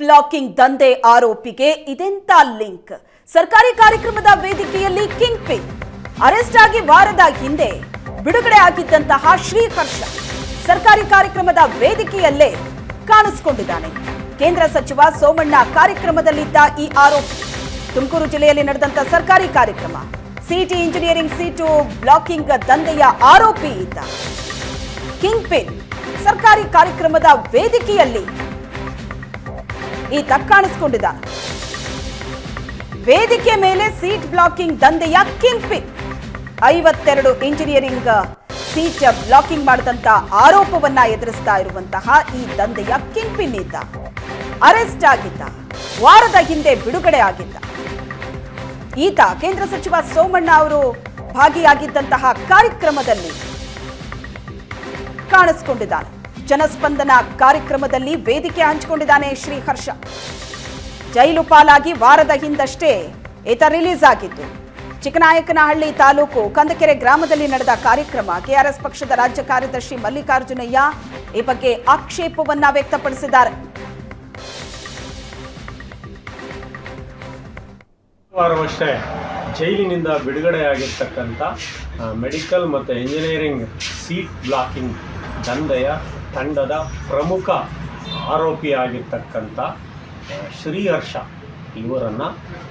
Blocking ದಂಧೆ ಆರೋಪಿಗೆ ಇದೆಂತ ಲಿಂಕ್? ಸರ್ಕಾರಿ ಕಾರ್ಯಕ್ರಮದ ವೇದಿಕೆಯಲ್ಲಿ ಕಿಂಗ್ ಪಿನ್ ಅರೆಸ್ಟ್ ಆಗಿ ವಾರದ ಹಿಂದೆ ಬಿಡುಗಡೆ ಆಗಿದ್ದಂತಹ ಶ್ರೀಹರ್ಷ ಸರ್ಕಾರಿ ಕಾರ್ಯಕ್ರಮದ ವೇದಿಕೆಯಲ್ಲೇ ಕಾಣಿಸಿಕೊಂಡಿದ್ದಾನೆ. ಕೇಂದ್ರ ಸಚಿವ ಸೋಮಣ್ಣ ಕಾರ್ಯಕ್ರಮದಲ್ಲಿದ್ದ ಈ ಆರೋಪಿ ತುಮಕೂರು ಜಿಲ್ಲೆಯಲ್ಲಿ ನಡೆದಂತ ಸರ್ಕಾರಿ ಕಾರ್ಯಕ್ರಮ. ಸಿಟಿ ಇಂಜಿನಿಯರಿಂಗ್ ಸೀಟು ಬ್ಲಾಕಿಂಗ್ ದಂಧೆಯ ಆರೋಪಿ ಇದ್ದ. ಕಿಂಗ್ ಪಿನ್ ಸರ್ಕಾರಿ ಕಾರ್ಯಕ್ರಮದ ವೇದಿಕೆಯಲ್ಲಿ ಈತ ಕಾಣಿಸಿಕೊಂಡಿದ್ದ ವೇದಿಕೆ ಮೇಲೆ ಸೀಟ್ ಬ್ಲಾಕಿಂಗ್ ದಂಧೆಯ ಕಿಂಪಿ. ಐವತ್ತೆರಡು ಇಂಜಿನಿಯರಿಂಗ್ ಸೀಟ್ ಬ್ಲಾಕಿಂಗ್ ಮಾಡಿದಂತ ಆರೋಪವನ್ನ ಎದುರಿಸ್ತಾ ಇರುವಂತಹ ಈ ದಂಧೆಯ ಕಿಂಪಿನ್ ಪಿನ್ ಇದ್ದ ಅರೆಸ್ಟ್ ಆಗಿದ್ದ. ವಾರದ ಹಿಂದೆ ಬಿಡುಗಡೆ ಆಗಿದ್ದ. ಈತ ಕೇಂದ್ರ ಸಚಿವ ಸೋಮಣ್ಣ ಅವರು ಭಾಗಿಯಾಗಿದ್ದಂತಹ ಕಾರ್ಯಕ್ರಮದಲ್ಲಿ ಕಾಣಿಸ್ಕೊಂಡಿದ್ದಾನೆ. ಜನಸ್ಪಂದನ ಕಾರ್ಯಕ್ರಮದಲ್ಲಿ ವೇದಿಕೆ ಹಂಚಿಕೊಂಡಿದ್ದಾನೆ ಶ್ರೀಹರ್ಷ ಜೈಲು ಪಾಲಾಗಿ ವಾರದ ಹಿಂದಷ್ಟೇ ಈತ ರಿಲೀಸ್ ಆಗಿದ್ದು, ಚಿಕ್ಕನಾಯಕನಹಳ್ಳಿ ತಾಲೂಕು ಕಂದಕೆರೆ ಗ್ರಾಮದಲ್ಲಿ ನಡೆದ ಕಾರ್ಯಕ್ರಮ ಕೆಆರ್ಎಸ್ ಪಕ್ಷದ ರಾಜ್ಯ ಕಾರ್ಯದರ್ಶಿ ಮಲ್ಲಿಕಾರ್ಜುನಯ್ಯ ಈ ಬಗ್ಗೆ ಆಕ್ಷೇಪವನ್ನ ವ್ಯಕ್ತಪಡಿಸಿದ್ದಾರೆ. ವಾರವಷ್ಟೇ ಜೈಲಿನಿಂದ ಬಿಡುಗಡೆಯಾಗಿರ್ತಕ್ಕಂಥ ಮೆಡಿಕಲ್ ಮತ್ತು ಇಂಜಿನಿಯರಿಂಗ್ ಸೀಟ್ ಬ್ಲಾಕಿಂಗ್ ದಂಧೆಯ ತಂಡದ ಪ್ರಮುಖ ಆರೋಪಿಯಾಗಿರ್ತಕ್ಕಂಥ ಶ್ರೀಹರ್ಷ ಇವರನ್ನು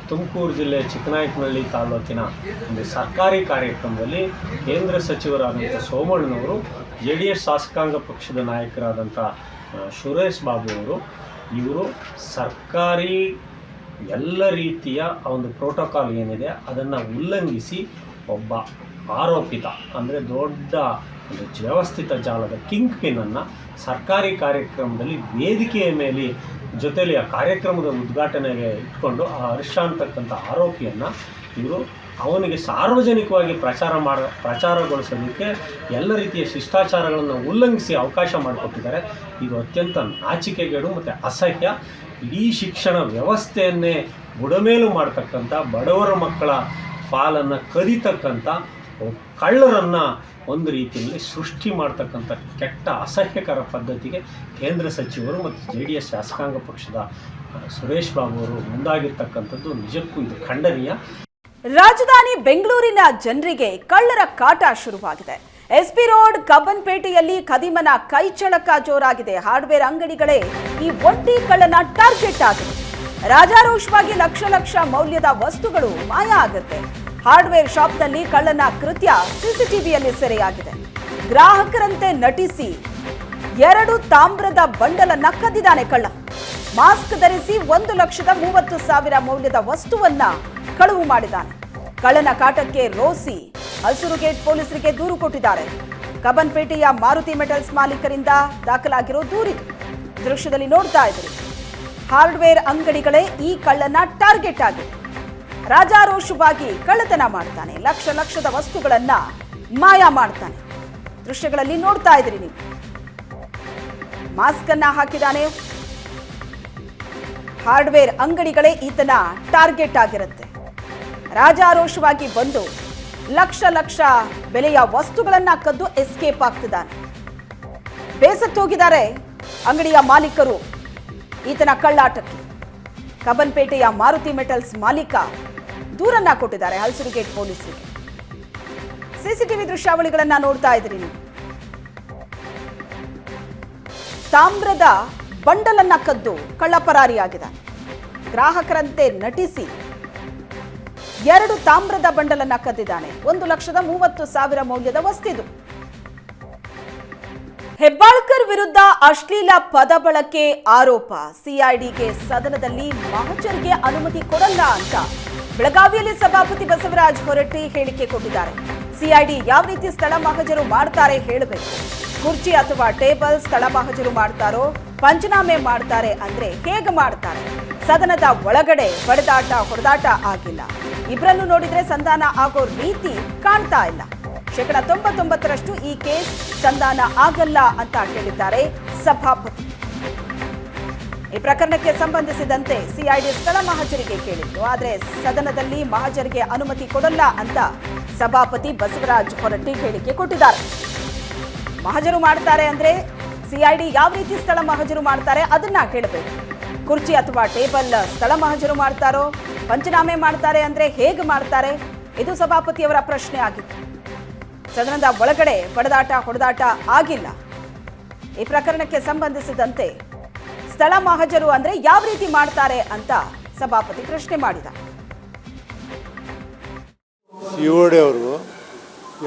ತುಮಕೂರು ಜಿಲ್ಲೆ ಚಿಕ್ಕನಾಯಕನಹಳ್ಳಿ ತಾಲೂಕಿನ ಒಂದು ಸರ್ಕಾರಿ ಕಾರ್ಯಕ್ರಮದಲ್ಲಿ ಕೇಂದ್ರ ಸಚಿವರಾದಂಥ ಸೋಮಣ್ಣನವರು, ಜೆ ಡಿ ಎಸ್ ಶಾಸಕಾಂಗ ಪಕ್ಷದ ನಾಯಕರಾದಂಥ ಸುರೇಶ್ ಬಾಬು ಅವರು, ಇವರು ಸರ್ಕಾರಿ ಎಲ್ಲ ರೀತಿಯ ಒಂದು ಪ್ರೋಟೋಕಾಲ್ ಏನಿದೆ ಅದನ್ನು ಉಲ್ಲಂಘಿಸಿ ಒಬ್ಬ ಆರೋಪಿತ, ಅಂದರೆ ದೊಡ್ಡ ಒಂದು ವ್ಯವಸ್ಥಿತ ಜಾಲದ ಕಿಂಗ್ ಪಿನ್ನನ್ನು ಸರ್ಕಾರಿ ಕಾರ್ಯಕ್ರಮದಲ್ಲಿ ವೇದಿಕೆಯ ಮೇಲೆ ಜೊತೆಯಲ್ಲಿ ಆ ಕಾರ್ಯಕ್ರಮದ ಉದ್ಘಾಟನೆಗೆ ಇಟ್ಕೊಂಡು ಆ ಹರ್ಷ ಅಂತಕ್ಕಂಥ ಆರೋಪಿಯನ್ನು ಇವರು ಅವನಿಗೆ ಸಾರ್ವಜನಿಕವಾಗಿ ಪ್ರಚಾರ ಮಾಡ, ಪ್ರಚಾರಗೊಳಿಸೋದಕ್ಕೆ ಎಲ್ಲ ರೀತಿಯ ಶಿಷ್ಟಾಚಾರಗಳನ್ನು ಉಲ್ಲಂಘಿಸಿ ಅವಕಾಶ ಮಾಡಿಕೊಟ್ಟಿದ್ದಾರೆ. ಇದು ಅತ್ಯಂತ ನಾಚಿಕೆಗೇಡು ಮತ್ತು ಅಸಹ್ಯ. ಇಡೀ ಶಿಕ್ಷಣ ವ್ಯವಸ್ಥೆಯನ್ನೇ ಬುಡಮೇಲು ಮಾಡ್ತಕ್ಕಂಥ ಬಡವರ ಮಕ್ಕಳ ಪಾಲನ್ನು ಕದಿತಕ್ಕಂಥ ಕಳ್ಳರನ್ನು ಒಂದು ರೀತಿಯಲ್ಲಿ ಸೃಷ್ಟಿ ಮಾಡ್ತಕ್ಕಂಥ ಕೆಟ್ಟ ಅಸಹ್ಯಕರ ಪದ್ಧತಿಗೆ ಕೇಂದ್ರ ಸಚಿವರು ಮತ್ತು ಜೆ ಡಿ ಎಸ್ ಶಾಸಕಾಂಗ ಪಕ್ಷದ ಸುರೇಶ್ ಬಾಬು ಅವರು ಮುಂದಾಗಿರ್ತಕ್ಕಂಥದ್ದು ನಿಜಕ್ಕೂ ಇದು ಖಂಡನೀಯ. ರಾಜಧಾನಿ ಬೆಂಗಳೂರಿನ ಜನರಿಗೆ ಕಳ್ಳರ ಕಾಟ ಶುರುವಾಗಿದೆ. ಎಸ್ಪಿ ರೋಡ್ ಕಬ್ಬನ್ಪೇಟೆಯಲ್ಲಿ ಕದಿಮನ ಕೈಚಳಕ ಜೋರಾಗಿದೆ. ಹಾರ್ಡ್ವೇರ್ ಅಂಗಡಿಗಳೇ ಈ ಒಂಟಿ ಕಳ್ಳನ ಟಾರ್ಗೆಟ್ ಆಗಿದೆ. ರಾಜಾರೋಷವಾಗಿ ಲಕ್ಷ ಲಕ್ಷ ಮೌಲ್ಯದ ವಸ್ತುಗಳು ಮಾಯ ಆಗುತ್ತೆ. ಹಾರ್ಡ್ವೇರ್ ಶಾಪ್ನಲ್ಲಿ ಕಳ್ಳನ ಕೃತ್ಯ ಸಿಸಿಟಿವಿಯಲ್ಲಿ ಸೆರೆಯಾಗಿದೆ. ಗ್ರಾಹಕರಂತೆ ನಟಿಸಿ ಎರಡು ತಾಮ್ರದ ಬಂಡಲನ್ನ ಕದ್ದಿದ್ದಾನೆ ಕಳ್ಳ. ಮಾಸ್ಕ್ ಧರಿಸಿ ಒಂದು ಲಕ್ಷದ ಮೂವತ್ತು ಸಾವಿರ ಮೌಲ್ಯದ ವಸ್ತುವನ್ನ ಕಳುವು ಮಾಡಿದ್ದಾನೆ. ಕಳ್ಳನ ಕಾಟಕ್ಕೆ ರೋಸಿ ಹಲಸೂರು ಗೇಟ್ ಪೊಲೀಸರಿಗೆ ದೂರು ಕೊಟ್ಟಿದ್ದಾರೆ. ಕಬ್ಬನ್ಪೇಟೆಯ ಮಾರುತಿ ಮೆಟಲ್ಸ್ ಮಾಲೀಕರಿಂದ ದಾಖಲಾಗಿರೋ ದೂರಿದು. ದೃಶ್ಯದಲ್ಲಿ ನೋಡ್ತಾ ಇದ್ರು. ಹಾರ್ಡ್ವೇರ್ ಅಂಗಡಿಗಳೇ ಈ ಕಳ್ಳನ ಟಾರ್ಗೆಟ್ ಆಗಿದೆ. ರಾಜಾರೋಷವಾಗಿ ಕಳ್ಳತನ ಮಾಡ್ತಾನೆ. ಲಕ್ಷ ಲಕ್ಷದ ವಸ್ತುಗಳನ್ನ ಮಾಯ ಮಾಡ್ತಾನೆ. ದೃಶ್ಯಗಳಲ್ಲಿ ನೋಡ್ತಾ ಇದ್ರಿ ನೀವು. ಮಾಸ್ಕ್ ಅನ್ನ ಹಾಕಿದಾನೆ. ಹಾರ್ಡ್ವೇರ್ ಅಂಗಡಿಗಳೇ ಈತನ ಟಾರ್ಗೆಟ್ ಆಗಿರುತ್ತೆ. ರಾಜಾರೋಷವಾಗಿ ಬಂದು ಲಕ್ಷ ಲಕ್ಷ ಬೆಲೆಯ ವಸ್ತುಗಳನ್ನ ಕದ್ದು ಎಸ್ಕೇಪ್ ಆಗ್ತಿದ್ದಾನೆ. ಬೇಸತ್ತೋಗಿದ್ದಾರೆ ಅಂಗಡಿಯ ಮಾಲೀಕರು ಈತನ ಕಳ್ಳಾಟಕ್ಕೆ. ಕಬ್ಬನ್ಪೇಟೆಯ ಮಾರುತಿ ಮೆಟಲ್ಸ್ ಮಾಲೀಕ ದೂರನ್ನ ಕೊಟ್ಟಿದ್ದಾರೆ ಹಲಸೂರು ಗೇಟ್ ಪೊಲೀಸರಿಗೆ. ಸಿಸಿಟಿವಿ ದೃಶ್ಯಾವಳಿಗಳನ್ನ ನೋಡ್ತಾ ಇದ್ರಿ ನೀವು. ತಾಮ್ರದ ಬಂಡಲನ್ನ ಕದ್ದು ಕಳ್ಳಪರಾರಿಯಾಗಿದ್ದಾನೆ ಗ್ರಾಹಕರಂತೆ ನಟಿಸಿ ಎರಡು ತಾಮ್ರದ ಬಂಡಲನ್ನ ಕದ್ದಿದ್ದಾನೆ. ಒಂದು ಲಕ್ಷದ ಮೂವತ್ತು ಸಾವಿರ ಮೌಲ್ಯದ ವಸ್ತಿದು. ಹೆಬ್ಬಾಳ್ಕರ್ ವಿರುದ್ಧ ಅಶ್ಲೀಲ ಪದ ಬಳಕೆ ಆರೋಪ. ಸಿಐಡಿಗೆ ಸದನದಲ್ಲಿ ಮಹಜರಿಗೆ ಅನುಮತಿ ಕೊಡಲ್ಲ ಅಂತ. ಬೆಳಗಾವಿಯಲ್ಲಿ ಸಭಾಪತಿ ಬಸವರಾಜ್ ಹೊರಟ್ಟಿ ಹೇಳಿಕೆ ಕೊಟ್ಟಿದ್ದಾರೆ. ಸಿಐಡಿ ಯಾವ ರೀತಿ ಸ್ಥಳ ಮಹಜರು ಮಾಡ್ತಾರೆ ಹೇಳಬೇಕು. ಕುರ್ಚಿ ಅಥವಾ ಟೇಬಲ್ ಸ್ಥಳ ಮಹಜರು ಮಾಡ್ತಾರೋ, ಪಂಚನಾಮೆ ಮಾಡ್ತಾರೆ ಅಂದ್ರೆ ಹೇಗೆ ಮಾಡ್ತಾರೆ? ಸದನದ ಒಳಗಡೆ ಬಡದಾಟ ಹೊಡೆದಾಟ ಆಗಿಲ್ಲ. ಇಬ್ಬರನ್ನು ನೋಡಿದ್ರೆ ಸಂಧಾನ ಆಗೋ ರೀತಿ ಕಾಣ್ತಾ ಇಲ್ಲ. ಶೇಕಡ ತೊಂಬತ್ತೊಂಬತ್ತರಷ್ಟು ಈ ಕೇಸ್ ಸಂಧಾನ ಆಗಲ್ಲ ಅಂತ ಹೇಳಿದ್ದಾರೆ ಸಭಾಪತಿ. ಈ ಪ್ರಕರಣಕ್ಕೆ ಸಂಬಂಧಿಸಿದಂತೆ ಸಿಐಡಿ ಸ್ಥಳ ಮಹಜರಿಗೆ ಕೇಳಿತ್ತು. ಆದರೆ ಸದನದಲ್ಲಿ ಮಹಜರಿಗೆ ಅನುಮತಿ ಕೊಡಲ್ಲ ಅಂತ ಸಭಾಪತಿ ಬಸವರಾಜ್ ಹೊರಟ್ಟಿ ಹೇಳಿಕೆ ಕೊಟ್ಟಿದ್ದಾರೆ. ಮಹಜರು ಮಾಡ್ತಾರೆ ಅಂದ್ರೆ ಸಿಐಡಿ ಯಾವ ರೀತಿ ಸ್ಥಳ ಮಹಜರು ಮಾಡ್ತಾರೆ ಅದನ್ನ ಕೇಳಬೇಕು ಕುರ್ಚಿ ಅಥವಾ ಟೇಬಲ್ ಸ್ಥಳ ಮಹಜರು ಮಾಡ್ತಾರೋ, ಪಂಚನಾಮೆ ಮಾಡ್ತಾರೆ ಅಂದ್ರೆ ಹೇಗೆ ಮಾಡ್ತಾರೆ? ಇದು ಸಭಾಪತಿಯವರ ಪ್ರಶ್ನೆ ಆಗಿತ್ತು. ಸದನದ ಒಳಗಡೆ ಬಡದಾಟ, ಹೊಡೆದಾಟ ಆಗಿಲ್ಲ. ಈ ಪ್ರಕರಣಕ್ಕೆ ಸಂಬಂಧಿಸಿದಂತೆ ಸ್ಥಳ ಮಹಜರು ಅಂದ್ರೆ ಯಾವ ರೀತಿ ಮಾಡ್ತಾರೆ ಅಂತ ಸಭಾಪತಿ ಪ್ರಶ್ನೆ ಮಾಡಿದ. ಸಿ ಒ ಅವರು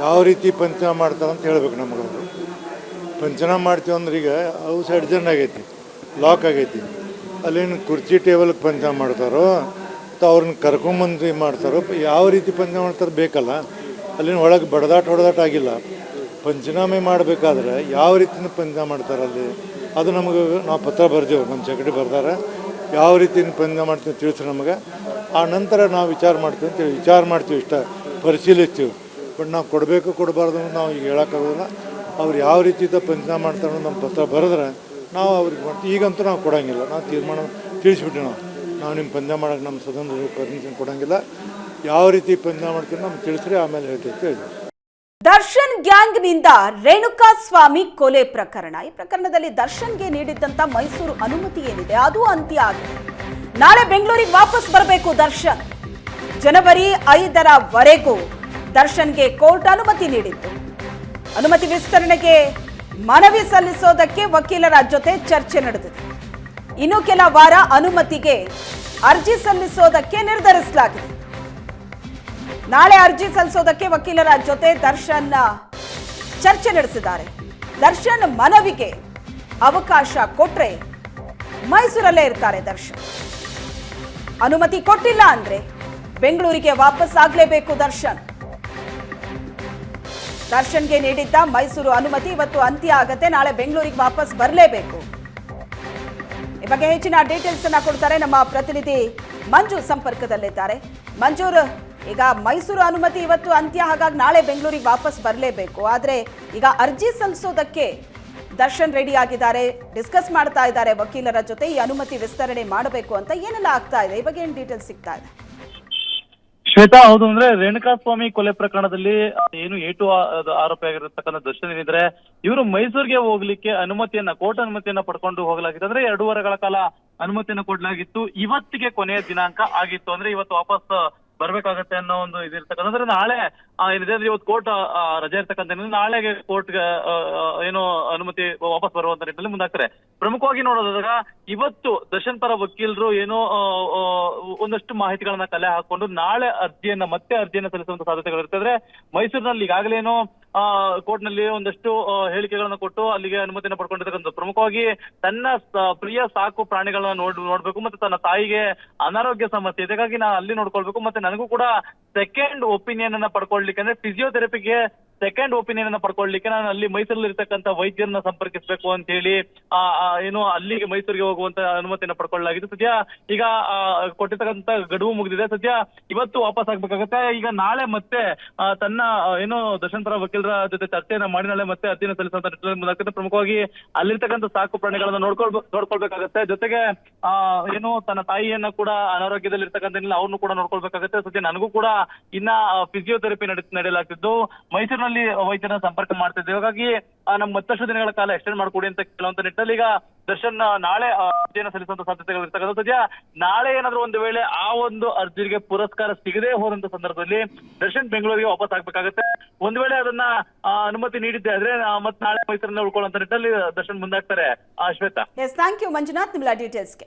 ಯಾವ ರೀತಿ ಪಂಚನ ಮಾಡ್ತಾರೆ ಅಂತ ಹೇಳ್ಬೇಕು ನಮ್ಗೆ ಪಂಚನ ಮಾಡ್ತೀವಿ ಅಂದ್ರೆ ಈಗ ಸೈಡ್ ಜನ ಆಗೈತಿ, ಲಾಕ್ ಆಗೈತಿ. ಅಲ್ಲಿನ ಕುರ್ಚಿ ಟೇಬಲ್ಗೆ ಪಂಚನ ಮಾಡ್ತಾರೋ, ಅಥವಾ ಅವ್ರನ್ನ ಕರ್ಕೊಂಬಂದು ಮಾಡ್ತಾರೋ, ಯಾವ ರೀತಿ ಪಂಚನ ಮಾಡ್ತಾರೆ ಬೇಕಲ್ಲ. ಅಲ್ಲಿನ ಒಳಗೆ ಬಡದಾಟ ಹೊಡೆದಾಟ ಆಗಿಲ್ಲ. ಪಂಚನಾಮೆ ಮಾಡಬೇಕಾದ್ರೆ ಯಾವ ರೀತಿಯಿಂದ ಪಂಚನ ಮಾಡ್ತಾರೆ ಅಲ್ಲಿ? ಅದು ನಮಗೆ ನಾವು ಪತ್ರ ಬರ್ದೇವು, ನಮ್ಮ ಸೆಕ್ರೆಟರಿ ಬರ್ದಾರೆ. ಯಾವ ರೀತಿ ಪಂಚನಾಮ ಮಾಡ್ತೀವಿ ತಿಳಿಸ್ರಿ ನಮಗೆ. ಆ ನಂತರ ನಾವು ವಿಚಾರ ಮಾಡ್ತೀವಿ ಅಂತೇಳಿ ವಿಚಾರ ಮಾಡ್ತೀವಿ ಇಷ್ಟ, ಪರಿಶೀಲಿಸ್ತೀವಿ. ಬಟ್ ನಾವು ಕೊಡಬೇಕು, ಕೊಡಬಾರ್ದು ಅಂತ ನಾವು ಈಗ ಹೇಳೋಕ್ಕಾಗೋದಿಲ್ಲ. ಅವ್ರು ಯಾವ ರೀತಿ ಪಂಚನಾಮ ಮಾಡ್ತಾರೆ ನಮ್ಮ ಪತ್ರ ಬರೆದ್ರೆ ನಾವು ಅವ್ರಿಗೆ ಮಾಡ್ತೀವಿ. ಈಗಂತೂ ನಾವು ಕೊಡೋಂಗಿಲ್ಲ. ನಾವು ತೀರ್ಮಾನ ತಿಳಿಸ್ಬಿಟ್ಟು ನಾವು. ನಾವು ನಿಮ್ಮ ಪಂದ್ಯ ಮಾಡೋಕ್ಕೆ ನಮ್ಮ ಸದನದ ಪರ್ಮಿಷನ್ ಕೊಡೋಂಗಿಲ್ಲ. ಯಾವ ರೀತಿ ಪಂದ್ಯ ಮಾಡ್ತೀವಿ ನಮ್ಗೆ ತಿಳಿಸ್ರಿ, ಆಮೇಲೆ ಹೇಳ್ತೀವಿ ಅಂತ ಗ್ಯಾಂಗ್ ದರ್ಶನ್ ಗ್ಯಾಂಗ್ನಿಂದ ರೇಣುಕಾ ಸ್ವಾಮಿ ಕೊಲೆ ಪ್ರಕರಣ. ಈ ಪ್ರಕರಣದಲ್ಲಿ ದರ್ಶನ್ಗೆ ನೀಡಿದ್ದಂತ ಮೈಸೂರು ಅನುಮತಿ ಏನಿದೆ? ಅದು ಅಂತ್ಯ ಆಗಿದೆ. ನಾಳೆ ಬೆಂಗಳೂರಿಗೆ ವಾಪಸ್ ಬರಬೇಕು ದರ್ಶನ್. ಜನವರಿ ಐದರವರೆಗೂ ದರ್ಶನ್ಗೆ ಕೋರ್ಟ್ ಅನುಮತಿ ನೀಡಿತ್ತು. ಅನುಮತಿ ವಿಸ್ತರಣೆಗೆ ಮನವಿ ಸಲ್ಲಿಸೋದಕ್ಕೆ ವಕೀಲರ ಜೊತೆ ಚರ್ಚೆ ನಡೆದಿದೆ. ಇನ್ನು ಕೆಲ ವಾರ ಅನುಮತಿಗೆ ಅರ್ಜಿ ಸಲ್ಲಿಸೋದಕ್ಕೆ ನಿರ್ಧರಿಸಲಾಗಿದೆ. ನಾಳೆ ಅರ್ಜಿ ಸಲ್ಲಿಸೋದಕ್ಕೆ ವಕೀಲರ ಜೊತೆ ದರ್ಶನ್ ಚರ್ಚೆ ನಡೆಸಿದ್ದಾರೆ. ದರ್ಶನ್ ಮನವಿಗೆ ಅವಕಾಶ ಕೊಟ್ರೆ ಮೈಸೂರಲ್ಲೇ ಇರ್ತಾರೆ ದರ್ಶನ್. ಅನುಮತಿ ಕೊಟ್ಟಿಲ್ಲ ಅಂದ್ರೆ ಬೆಂಗಳೂರಿಗೆ ವಾಪಸ್ ಆಗ್ಲೇಬೇಕು ದರ್ಶನ್. ದರ್ಶನ್ಗೆ ನೀಡಿದ್ದ ಮೈಸೂರು ಅನುಮತಿ ಇವತ್ತು ಅಂತ್ಯ ಆಗತ್ತೆ, ನಾಳೆ ಬೆಂಗಳೂರಿಗೆ ವಾಪಸ್ ಬರಲೇಬೇಕು. ಈ ಬಗ್ಗೆ ಹೆಚ್ಚಿನ ಡೀಟೇಲ್ಸ್ ಅನ್ನ ಕೊಡ್ತಾರೆ ನಮ್ಮ ಪ್ರತಿನಿಧಿ ಮಂಜು ಸಂಪರ್ಕದಲ್ಲಿದ್ದಾರೆ. ಮಂಜೂರ್ ಈಗ ಮೈಸೂರು ಅನುಮತಿ ಇವತ್ತು ಅಂತ್ಯ, ಹಾಗಾಗಿ ನಾಳೆ ಬೆಂಗಳೂರಿಗೆ ವಾಪಸ್ ಬರಲೇಬೇಕು. ಆದರೆ ಈಗ ಅರ್ಜಿ ಸಲ್ಲಿಸೋದಕ್ಕೆ ದರ್ಶನ್ ರೆಡಿ ಆಗಿದ್ದಾರೆ, ಡಿಸ್ಕಸ್ ಮಾಡ್ತಾ ಇದ್ದಾರೆ ವಕೀಲರ ಜೊತೆ ಈ ಅನುಮತಿ ವಿಸ್ತರಣೆ ಮಾಡಬೇಕು ಅಂತ ಏನೆಲ್ಲ ಆಗ್ತಾ ಇದೆ? ಈ ಬಗ್ಗೆ ಏನು ಡೀಟೇಲ್ಸ್ ಸಿಗ್ತಾ ಇದೆ? ಶ್ವೇತಾ, ಹೌದು, ಅಂದ್ರೆ ರೇಣುಕಾ ಸ್ವಾಮಿ ಕೊಲೆ ಪ್ರಕರಣದಲ್ಲಿ ಏನು ಏಟು ಆರೋಪ ಆಗಿರತಕ್ಕಂಥ ದರ್ಶನ್ ಏನಿದ್ರೆ, ಇವರು ಮೈಸೂರಿಗೆ ಹೋಗ್ಲಿಕ್ಕೆ ಅನುಮತಿಯನ್ನ, ಕೋರ್ಟ್ ಅನುಮತಿಯನ್ನ ಪಡ್ಕೊಂಡು ಹೋಗಲಾಗಿತ್ತು. ಅಂದ್ರೆ ಎರಡೂವರೆಗಳ ಕಾಲ ಅನುಮತಿಯನ್ನ ಕೊಡಲಾಗಿತ್ತು. ಇವತ್ತಿಗೆ ಕೊನೆಯ ದಿನಾಂಕ ಆಗಿತ್ತು. ಅಂದ್ರೆ ಇವತ್ತು ವಾಪಸ್ ಬರ್ಬೇಕಾಗತ್ತೆ ಅನ್ನೋ ಒಂದು ಇದಿರ್ತಕ್ಕಂಥ ಅಂದ್ರೆ ನಾಳೆ ಏನಿದೆ ಇವತ್ತು ಕೋರ್ಟ್ ರಜೆ ಇರ್ತಕ್ಕಂಥ ನಾಳೆಗೆ ಕೋರ್ಟ್ ಏನು ಅನುಮತಿ ವಾಪಸ್ ಬರುವಂತ ನಿಟ್ಟಿನಲ್ಲಿ ಮುಂದಾಗ್ತಾರೆ. ಪ್ರಮುಖವಾಗಿ ನೋಡೋದಾದಾಗ ಇವತ್ತು ದರ್ಶನ್ ಪರ ವಕೀಲರು ಏನೋ ಒಂದಷ್ಟು ಮಾಹಿತಿಗಳನ್ನ ಕಲೆ ಹಾಕೊಂಡು ನಾಳೆ ಅರ್ಜಿಯನ್ನ ಮತ್ತೆ ಅರ್ಜಿಯನ್ನ ಸಲ್ಲಿಸುವಂತ ಸಾಧ್ಯತೆಗಳು ಅಂದ್ರೆ ಮೈಸೂರಿನಲ್ಲಿ ಈಗಾಗಲೇ ಕೋರ್ಟ್ನಲ್ಲಿ ಒಂದಷ್ಟು ಹೇಳಿಕೆಗಳನ್ನು ಕೊಟ್ಟು ಅಲ್ಲಿಗೆ ಅನುಮತಿಯನ್ನು ಪಡ್ಕೊಂಡಿರ್ತಕ್ಕಂಥ ಪ್ರಮುಖವಾಗಿ ತನ್ನ ಪ್ರಿಯ ಸಾಕು ಪ್ರಾಣಿಗಳನ್ನ ನೋಡ್, ನೋಡ್ಬೇಕು ಮತ್ತೆ ತನ್ನ ತಾಯಿಗೆ ಅನಾರೋಗ್ಯ ಸಮಸ್ಯೆ ಇದಕ್ಕಾಗಿ ನಾ ಅಲ್ಲಿ ನೋಡ್ಕೊಳ್ಬೇಕು. ಮತ್ತೆ ನನಗೂ ಕೂಡ ಸೆಕೆಂಡ್ ಒಪಿನಿಯನ್ ಅನ್ನ ಪಡ್ಕೊಳ್ಲಿಕ್ಕೆ ಅಂದ್ರೆ ಫಿಸಿಯೋಥೆರಪಿಗೆ ಸೆಕೆಂಡ್ ಒಪಿನಿಯನ್ ಅನ್ನ ಪಡ್ಕೊಳ್ಲಿಕ್ಕೆ ನಾನು ಅಲ್ಲಿ ಮೈಸೂರಲ್ಲಿ ಇರ್ತಕ್ಕಂಥ ವೈದ್ಯರನ್ನ ಸಂಪರ್ಕಿಸಬೇಕು ಅಂತ ಹೇಳಿ ಏನು ಅಲ್ಲಿಗೆ ಮೈಸೂರಿಗೆ ಹೋಗುವಂತ ಅನುಮತಿಯನ್ನ ಪಡ್ಕೊಳ್ಳಲಾಗಿದೆ. ಸದ್ಯ ಈಗ ಕೊಟ್ಟಿರ್ತಕ್ಕಂಥ ಗಡುವು ಮುಗಿದಿದೆ. ಸದ್ಯ ಇವತ್ತು ವಾಪಸ್ ಆಗ್ಬೇಕಾಗತ್ತೆ. ಈಗ ನಾಳೆ ಮತ್ತೆ ತನ್ನ ಏನು ದರ್ಶನ್ ಪರ ವಕೀಲರ ಜೊತೆ ಚರ್ಚೆಯನ್ನ ಮಾಡಿ ನಾಳೆ ಮತ್ತೆ ಅಧ್ಯಯನ ಸಲ್ಲಿಸುವಂತ ನಿಟ್ಟಿನಲ್ಲಿ ಪ್ರಮುಖವಾಗಿ ಅಲ್ಲಿರ್ತಕ್ಕಂಥ ಸಾಕು ಪ್ರಾಣಿಗಳನ್ನ ನೋಡ್ಕೊಳ್ಬೇಕು ನೋಡ್ಕೊಳ್ಬೇಕಾಗತ್ತೆ. ಜೊತೆಗೆ ಏನು ತನ್ನ ತಾಯಿಯನ್ನ ಕೂಡ ಅನಾರೋಗ್ಯದಲ್ಲಿ ಇರ್ತಕ್ಕಂಥ ಅವ್ರನ್ನು ಕೂಡ ನೋಡ್ಕೊಳ್ಬೇಕಾಗತ್ತೆ. ಸದ್ಯ ನನಗೂ ಕೂಡ ಇನ್ನ ಫಿಸಿಯೋಥೆರಪಿ ನಡೆ, ನಡೆಯಲಾಗ್ತಿದ್ದು. ಮೈಸೂರಿನಲ್ಲಿ ವೈದ್ಯರ ಸಂಪರ್ಕ ಮಾಡ್ತಿದ್ದೆ. ಹಾಗಾಗಿ ನಮ್ಮ ನಮ್ ಮತ್ತಷ್ಟು ದಿನಗಳ ಕಾಲ ಎಕ್ಸ್ಟೆಂಡ್ ಮಾಡ್ಕೊಡಿ ಅಂತ ಕೇಳುವಂತ ನಿಟ್ಟಿನಲ್ಲಿ ಈಗ ದರ್ಶನ್ ನಾಳೆ ಅರ್ಜಿಯನ್ನು ಸಲ್ಲಿಸುವಂತ ಸಾಧ್ಯತೆಗಳು ಇರ್ತಕ್ಕಂಥ ನಾಳೆ ಏನಾದ್ರೂ ಒಂದು ವೇಳೆ ಆ ಒಂದು ಅರ್ಜಿಗೆ ಪುರಸ್ಕಾರ ಸಿಗದೆ ಹೋದಂತ ಸಂದರ್ಭದಲ್ಲಿ ದರ್ಶನ್ ಬೆಂಗಳೂರಿಗೆ ವಾಪಸ್ ಆಗ್ಬೇಕಾಗತ್ತೆ. ಒಂದ್ ವೇಳೆ ಅದನ್ನ ಅನುಮತಿ ನೀಡಿದ್ದೆ ಆದ್ರೆ ಮತ್ತೆ ನಾಳೆ ಮೈಸೂರನ್ನ ಉಳ್ಕೊಳ್ಳುವಂತ ನಿಟ್ಟಿನಲ್ಲಿ Darshan ಮುಂದಾಗ್ತಾರೆ. Shwetha. Yes thank you Manjunath. ಡೀಟೇಲ್ಸ್ಗೆ